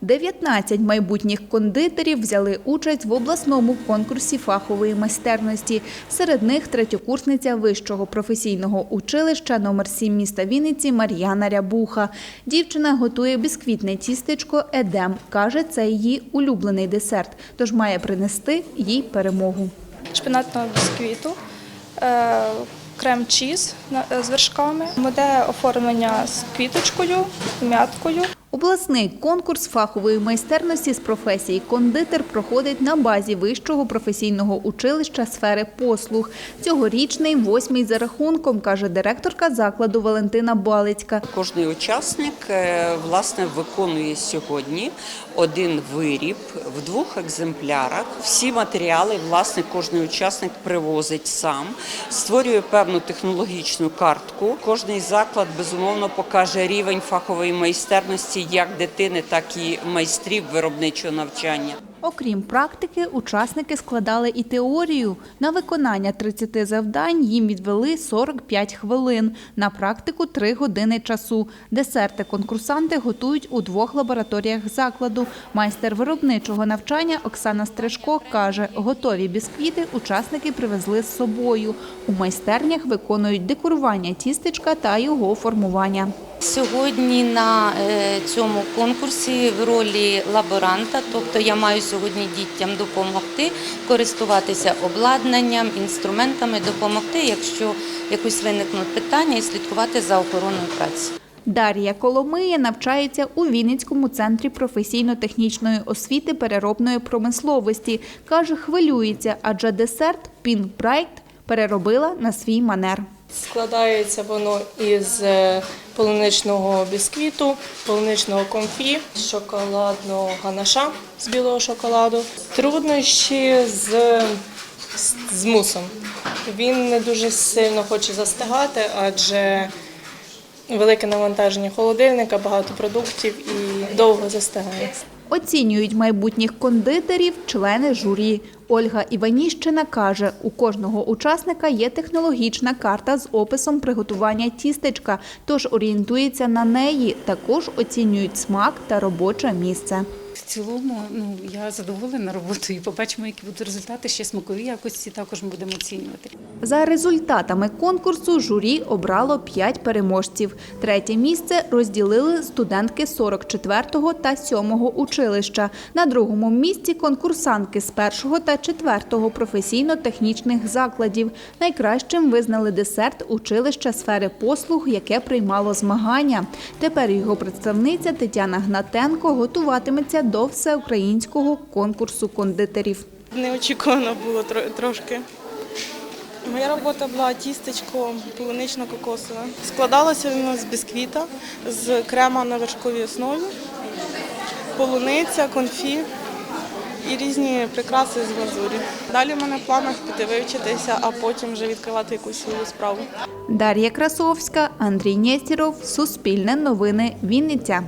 19 майбутніх кондитерів взяли участь в обласному конкурсі фахової майстерності. Серед них третьокурсниця вищого професійного училища номер 7 міста Вінниці Мар'яна Рябуха. Дівчина готує бісквітне тістечко Едем. Каже, це її улюблений десерт, тож має принести їй перемогу. шпинатного бісквіту, е, крем-чіз е, з вершками, буде оформлення з квіточкою, мяткою. Обласний конкурс фахової майстерності з професії кондитер проходить на базі вищого професійного училища сфери послуг. Цьогорічний восьмий за рахунком, каже директорка закладу Валентина Балицька. Кожний учасник е, власне виконує сьогодні один виріб в двох екземплярах. Всі матеріали власне кожний учасник привозить сам, створює певну технологічну картку. Кожний заклад безумовно покаже рівень фахової майстерності як дитини, так і майстрів виробничого навчання. Окрім практики, учасники складали і теорію. На виконання 30 завдань їм відвели 45 хвилин, на практику 3 години часу. Десерти конкурсанти готують у двох лабораторіях закладу. Майстер виробничого навчання Оксана Стрижко каже, готові бісквіти учасники привезли з собою. У майстернях виконують декорування тістечка та його формування. Сьогодні на е, цьому конкурсі в ролі лаборанта, тобто я маю сьогодні дітям допомогти користуватися обладнанням, інструментами, допомогти, якщо якось виникнуть питання, і слідкувати за охороною праці. Дар'я Коломия навчається у Вінницькому центрі професійно-технічної освіти переробної промисловості. Каже, хвилюється, адже десерт Пін Прайд переробила на свій манер. Складається воно із е, полуничного бісквіту, полуничного конфі, шоколадного ганаша з білого шоколаду. Труднощі з, з, мусом. Він не дуже сильно хоче застигати, адже велике навантаження холодильника, багато продуктів і довго застигає. Оцінюють майбутніх кондитерів члени журі. Ольга Іваніщина каже, у кожного учасника є технологічна карта з описом приготування тістечка, тож орієнтується на неї. Також оцінюють смак та робоче місце. В цілому, ну я задоволена роботою. Побачимо, які будуть результати. Ще смакові якості також ми будемо оцінювати. За результатами конкурсу журі обрало 5 переможців. Третє місце розділили студентки 44-го та 7-го училища. На другому місці конкурсантки з 1-го та 4-го професійно-технічних закладів. Найкращим визнали десерт училища сфери послуг, яке приймало змагання. Тепер його представниця Тетяна Гнатенко готуватиметься до всеукраїнського конкурсу кондитерів. Неочікувано було трошки. Моя робота була тістечко полунично-кокосове. Складалося воно з бісквіта, з крема на вершковій основі, полуниця, конфі і різні прикраси з глазурі. Далі в мене в планах піти вивчитися, а потім вже відкривати якусь свою справу. Дар'я Красовська, Андрій Нєстіров, Суспільне новини, Вінниця.